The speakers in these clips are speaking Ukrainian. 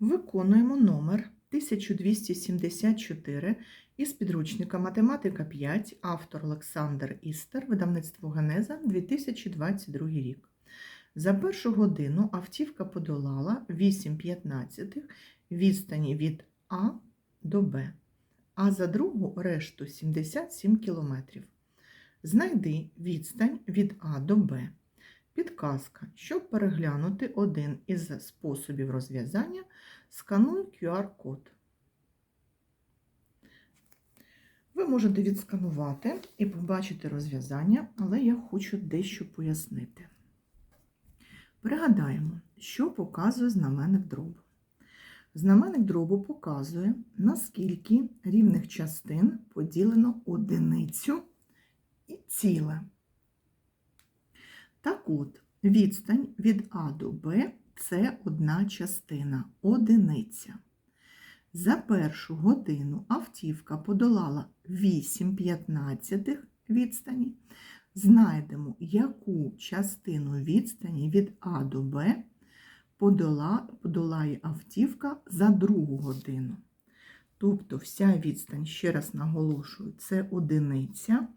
Виконуємо номер 1274 із підручника Математика 5, автор Олександр Істер, видавництво Генеза, 2022 рік. За першу годину автівка подолала 8,15 відстані від А до Б, а за другу решту 77 км. Знайди відстань від А до Б. Підказка. Щоб переглянути один із способів розв'язання, скануй QR-код. Ви можете відсканувати і побачити розв'язання, але я хочу дещо пояснити. Пригадаємо, що показує знаменник дробу. Знаменник дробу показує, наскільки рівних частин поділено одиницю і ціле. Так от, відстань від А до Б це одна частина, одиниця. За першу годину автівка подолала 8,15 відстані. Знайдемо, яку частину відстані від А до Б подолає автівка за другу годину. Тобто вся відстань, ще раз наголошую, це одиниця.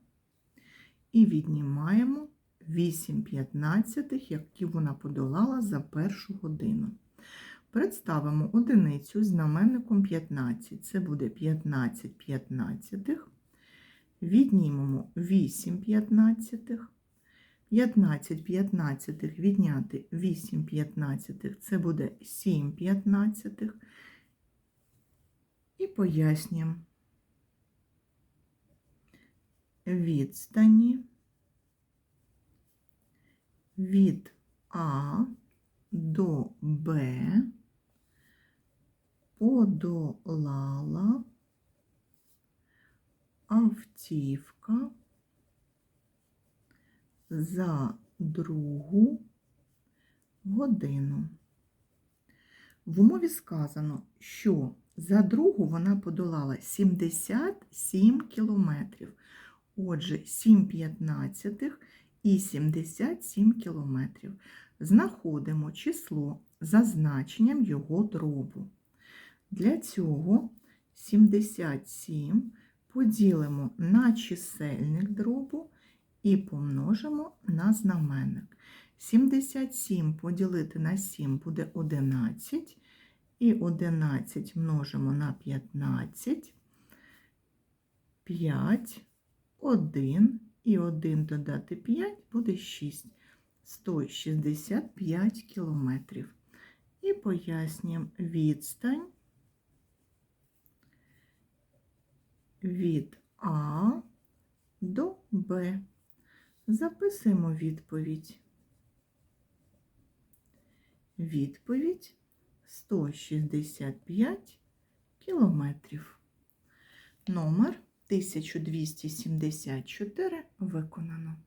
І віднімаємо 8,15, які вона подолала за першу годину. Представимо одиницю з знаменником 15. Це буде 15 п'ятнадцятих. Віднімемо 8 п'ятнадцятих. 15 п'ятнадцятих відняти 8 п'ятнадцятих – це буде 7 п'ятнадцятих. І пояснюємо відстані від А до Б подолала автівка за другу годину. В умові сказано, що за другу вона подолала 77 кілометрів. Отже, 7 п'ятнадцятих і 77 кілометрів. Знаходимо число за значенням його дробу. Для цього 77 поділимо на чисельник дробу і помножимо на знаменник. 77 поділити на 7 буде 11, і 11 множимо на 15, 5, 1, і 1 додати 5 буде 6. 165 кілометрів. І пояснюємо відстань від А до Б. Записуємо відповідь. Відповідь 165 кілометрів. Номер 1274 виконано.